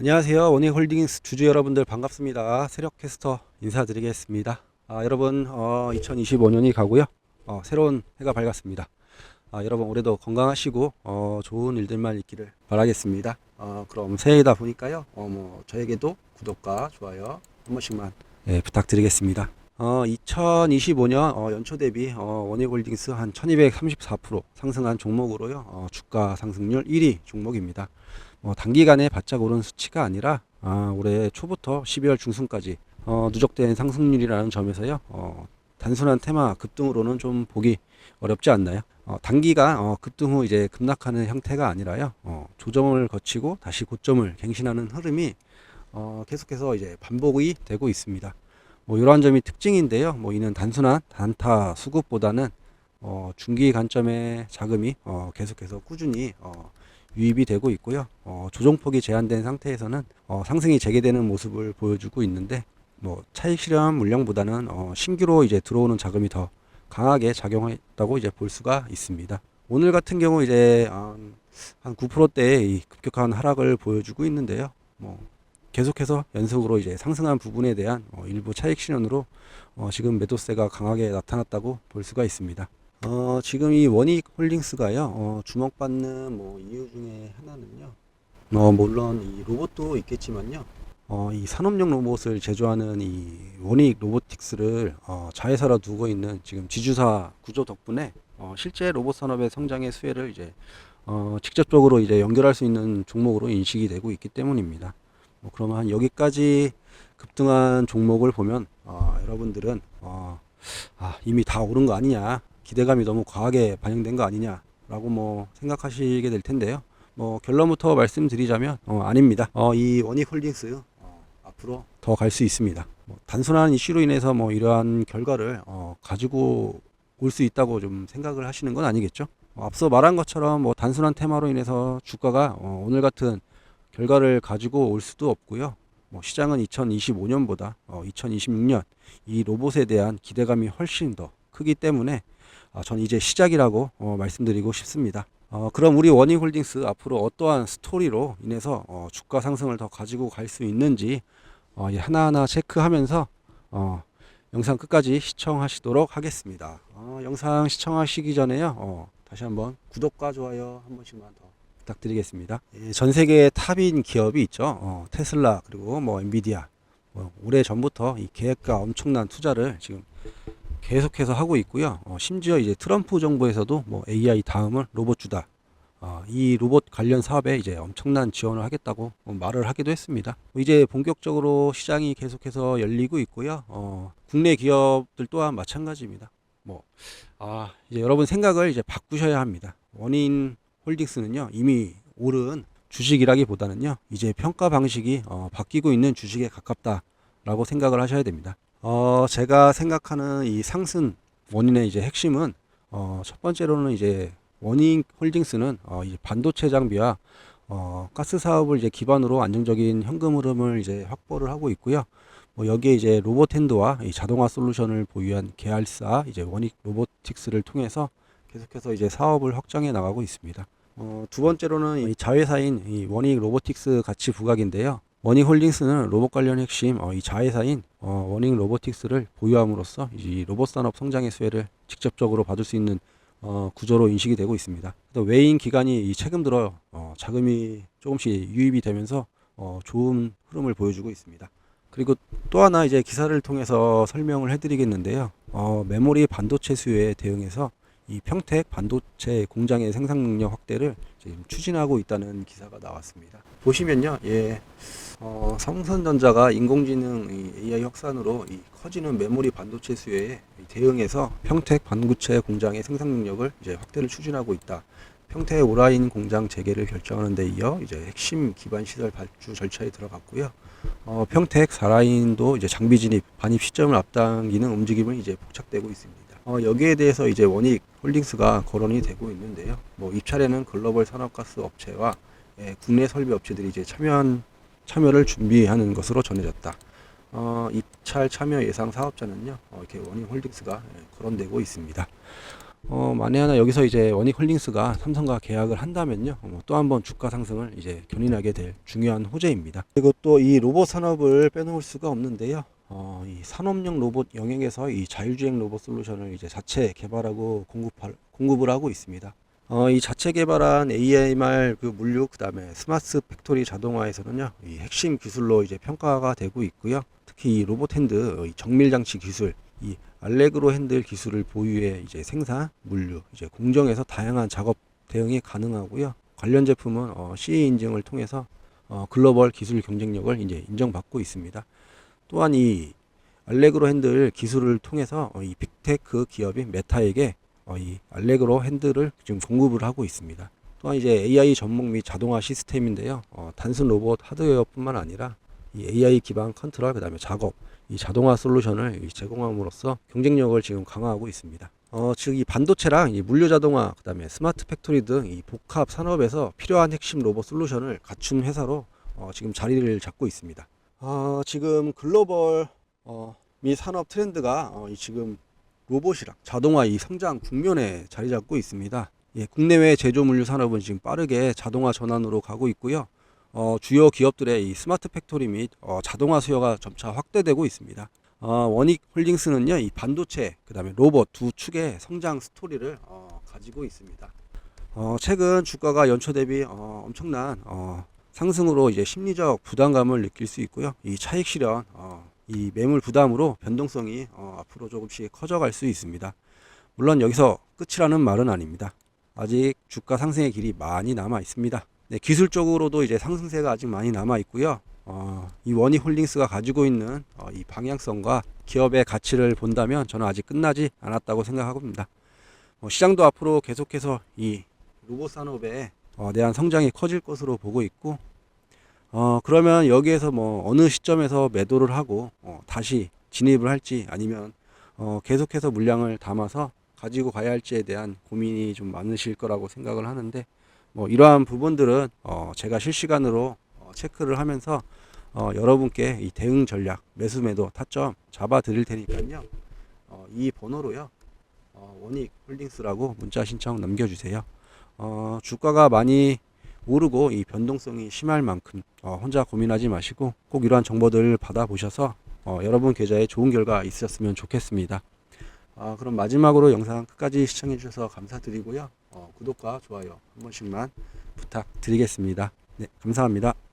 안녕하세요. 원익홀딩스 주주 여러분들 반갑습니다. 세력캐스터 인사드리겠습니다. 아, 여러분, 어, 2025년이 가고요. 어, 새로운 해가 밝았습니다. 아, 여러분 올해도 건강하시고 어, 좋은 일들만 있기를 바라겠습니다. 어, 그럼 새해다 보니까요. 어, 뭐 저에게도 구독과 좋아요 한 번씩만 예, 부탁드리겠습니다. 어, 2025년 어, 연초 대비 어, 원익홀딩스 한 1234% 상승한 종목으로요. 어, 주가 상승률 1위 종목입니다. 뭐 단기간에 바짝 오른 수치가 아니라 아, 올해 초부터 12월 중순까지 어, 누적된 상승률이라는 점에서요. 어, 단순한 테마 급등으로는 좀 보기 어렵지 않나요? 어, 단기가 어, 급등 후 이제 급락하는 형태가 아니라요. 어, 조정을 거치고 다시 고점을 갱신하는 흐름이 어, 계속해서 이제 반복이 되고 있습니다. 뭐 이러한 점이 특징인데요. 뭐 이는 단순한 단타 수급보다는 어, 중기 관점의 자금이 어, 계속해서 꾸준히 어, 유입이 되고 있고요. 어, 조정폭이 제한된 상태에서는 어, 상승이 재개되는 모습을 보여주고 있는데 뭐 차익 실현 물량보다는 어, 신규로 이제 들어오는 자금이 더 강하게 작용했다고 이제 볼 수가 있습니다. 오늘 같은 경우 이제 한, 한 9%대의 이 급격한 하락을 보여주고 있는데요. 뭐 계속해서 연속으로 이제 상승한 부분에 대한 어, 일부 차익 실현으로 어, 지금 매도세가 강하게 나타났다고 볼 수가 있습니다. 어, 지금 이 원익 홀딩스가요, 어, 주목받는 뭐 이유 중에 하나는요, 어, 물론 이 로봇도 있겠지만요, 어, 이 산업용 로봇을 제조하는 이 원익 로보틱스를 어, 자회사로 두고 있는 지금 지주사 구조 덕분에 어, 실제 로봇 산업의 성장의 수혜를 이제 어, 직접적으로 이제 연결할 수 있는 종목으로 인식이 되고 있기 때문입니다. 뭐 그러면 여기까지 급등한 종목을 보면 어, 여러분들은 어, 아, 이미 다 오른 거 아니냐 기대감이 너무 과하게 반영된 거 아니냐라고 뭐 생각하시게 될 텐데요. 뭐 결론부터 말씀드리자면 어, 아닙니다. 어, 이 원익홀딩스 어, 앞으로 더 갈 수 있습니다. 뭐 단순한 이슈로 인해서 뭐 이러한 결과를 어, 가지고 올 수 있다고 좀 생각을 하시는 건 아니겠죠? 어, 앞서 말한 것처럼 뭐 단순한 테마로 인해서 주가가 어, 오늘 같은 결과를 가지고 올 수도 없고요. 뭐 시장은 2025년보다 어, 2026년 이 로봇에 대한 기대감이 훨씬 더 크기 때문에 아, 전 이제 시작이라고 어, 말씀드리고 싶습니다. 어, 그럼 우리 원익홀딩스 앞으로 어떠한 스토리로 인해서 어, 주가 상승을 더 가지고 갈 수 있는지 어, 이 하나하나 체크하면서 어, 영상 끝까지 시청하시도록 하겠습니다. 어, 영상 시청하시기 전에요. 어, 다시 한번 구독과 좋아요 한 번씩만 더 부탁드리겠습니다. 예, 전 세계 탑인 기업이 있죠. 어, 테슬라 그리고 뭐 엔비디아 뭐 오래 전부터 이 계획과 엄청난 투자를 지금 계속해서 하고 있고요. 어, 심지어 이제 트럼프 정부에서도 뭐 AI 다음은 로봇 주다. 어, 이 로봇 관련 사업에 이제 엄청난 지원을 하겠다고 뭐 말을 하기도 했습니다. 이제 본격적으로 시장이 계속해서 열리고 있고요. 어, 국내 기업들 또한 마찬가지입니다. 뭐, 아, 이제 여러분 생각을 이제 바꾸셔야 합니다. 원인 홀딩스는요, 이미 오른 주식이라기보다는요, 이제 평가 방식이 어, 바뀌고 있는 주식에 가깝다라고 생각을 하셔야 됩니다. 어, 제가 생각하는 이 상승 원인의 이제 핵심은 어, 첫 번째로는 이제 원인 홀딩스는 어, 이 반도체 장비와 어, 가스 사업을 이제 기반으로 안정적인 현금 흐름을 이제 확보를 하고 있고요. 뭐 여기에 이제 로봇 핸드와 이 자동화 솔루션을 보유한 계열사 이제 원익 로보틱스를 통해서 계속해서 이제 사업을 확장해 나가고 있습니다. 어, 두 번째로는 이 자회사인 이 원익 로보틱스 가치 부각인데요. 원익 홀딩스는 로봇 관련 핵심 어, 이 자회사인 어, 원익 로보틱스를 보유함으로써 이 로봇 산업 성장의 수혜를 직접적으로 받을 수 있는 어, 구조로 인식이 되고 있습니다. 또 외인 기관이 이 최근 들어 어, 자금이 조금씩 유입이 되면서 어, 좋은 흐름을 보여주고 있습니다. 그리고 또 하나 이제 기사를 통해서 설명을 해드리겠는데요. 어, 메모리 반도체 수요에 대응해서 이 평택 반도체 공장의 생산 능력 확대를 지금 추진하고 있다는 기사가 나왔습니다. 보시면요, 예, 어, 삼성전자가 인공지능 이 AI 확산으로 이 커지는 메모리 반도체 수요에 대응해서 평택 반구체 공장의 생산 능력을 이제 확대를 추진하고 있다. 평택 오라인 공장 재개를 결정하는 데 이어 이제 핵심 기반 시설 발주 절차에 들어갔고요. 어, 평택 4라인도 이제 장비 진입 반입 시점을 앞당기는 움직임을 이제 포착되고 있습니다. 어, 여기에 대해서 이제 원익 홀딩스가 거론이 되고 있는데요. 뭐 입찰에는 글로벌 산업가스 업체와 예, 국내 설비 업체들이 이제 참여한 참여를 준비하는 것으로 전해졌다. 어, 입찰 참여 예상 사업자는요, 어, 이렇게 원익 홀딩스가 예, 거론되고 있습니다. 어, 만에 하나 여기서 이제 원익 홀딩스가 삼성과 계약을 한다면요, 어, 또 한 번 주가 상승을 이제 견인하게 될 중요한 호재입니다. 그리고 또 이 로봇 산업을 빼놓을 수가 없는데요. 어, 이 산업용 로봇 영역에서 이 자율주행 로봇 솔루션을 이제 자체 개발하고 공급할, 공급을 하고 있습니다. 어, 이 자체 개발한 AMR 그 물류 그다음에 스마트 팩토리 자동화에서는요, 이 핵심 기술로 이제 평가가 되고 있고요. 특히 이 로봇 핸드 어, 이 정밀 장치 기술, 이 알레그로 핸들 기술을 보유해 이제 생산, 물류, 이제 공정에서 다양한 작업 대응이 가능하고요. 관련 제품은 어, CE 인증을 통해서 어, 글로벌 기술 경쟁력을 이제 인정받고 있습니다. 또한 이 알레그로 핸들 기술을 통해서 어, 이 빅테크 기업인 메타에게 어, 이 알레그로 핸들을 지금 공급을 하고 있습니다. 또한 이제 AI 전문 및 자동화 시스템인데요. 어, 단순 로봇 하드웨어뿐만 아니라 이 AI 기반 컨트롤 그다음에 작업 이 자동화 솔루션을 이 제공함으로써 경쟁력을 지금 강화하고 있습니다. 어, 즉 이 반도체랑 이 물류 자동화 그다음에 스마트 팩토리 등 이 복합 산업에서 필요한 핵심 로봇 솔루션을 갖춘 회사로 어, 지금 자리를 잡고 있습니다. 어, 지금 글로벌 어, 미 산업 트렌드가 어, 이 지금 로봇이랑 자동화 이 성장 국면에 자리 잡고 있습니다. 예, 국내외 제조 물류 산업은 지금 빠르게 자동화 전환으로 가고 있고요. 어, 주요 기업들의 이 스마트 팩토리 및 어, 자동화 수요가 점차 확대되고 있습니다. 어, 원익 홀딩스는요, 이 반도체, 그 다음에 로봇 두 축의 성장 스토리를 어, 가지고 있습니다. 어, 최근 주가가 연초 대비 어, 엄청난 어, 상승으로 이제 심리적 부담감을 느낄 수 있고요. 이 차익 실현, 어, 이 매물 부담으로 변동성이 어, 앞으로 조금씩 커져갈 수 있습니다. 물론 여기서 끝이라는 말은 아닙니다. 아직 주가 상승의 길이 많이 남아 있습니다. 네, 기술적으로도 이제 상승세가 아직 많이 남아 있고요. 어, 이 원익 홀딩스가 가지고 있는 어, 이 방향성과 기업의 가치를 본다면 저는 아직 끝나지 않았다고 생각합니다. 어, 시장도 앞으로 계속해서 이 로봇 산업에 어, 대한 성장이 커질 것으로 보고 있고, 어, 그러면 여기에서 뭐 어느 시점에서 매도를 하고 어, 다시 진입을 할지 아니면 어, 계속해서 물량을 담아서 가지고 가야 할지에 대한 고민이 좀 많으실 거라고 생각을 하는데 뭐 이러한 부분들은 어 제가 실시간으로 어 체크를 하면서 어 여러분께 이 대응 전략 매수 매도 타점 잡아 드릴 테니까요. 어 이 번호로요. 어 원익 홀딩스라고 문자 신청 남겨 주세요. 어 주가가 많이 오르고 이 변동성이 심할 만큼 어 혼자 고민하지 마시고 꼭 이러한 정보들을 받아 보셔서 어 여러분 계좌에 좋은 결과 있었으면 좋겠습니다. 아, 그럼 마지막으로 영상 끝까지 시청해 주셔서 감사드리고요. 어, 구독과 좋아요 한 번씩만 부탁드리겠습니다. 네, 감사합니다.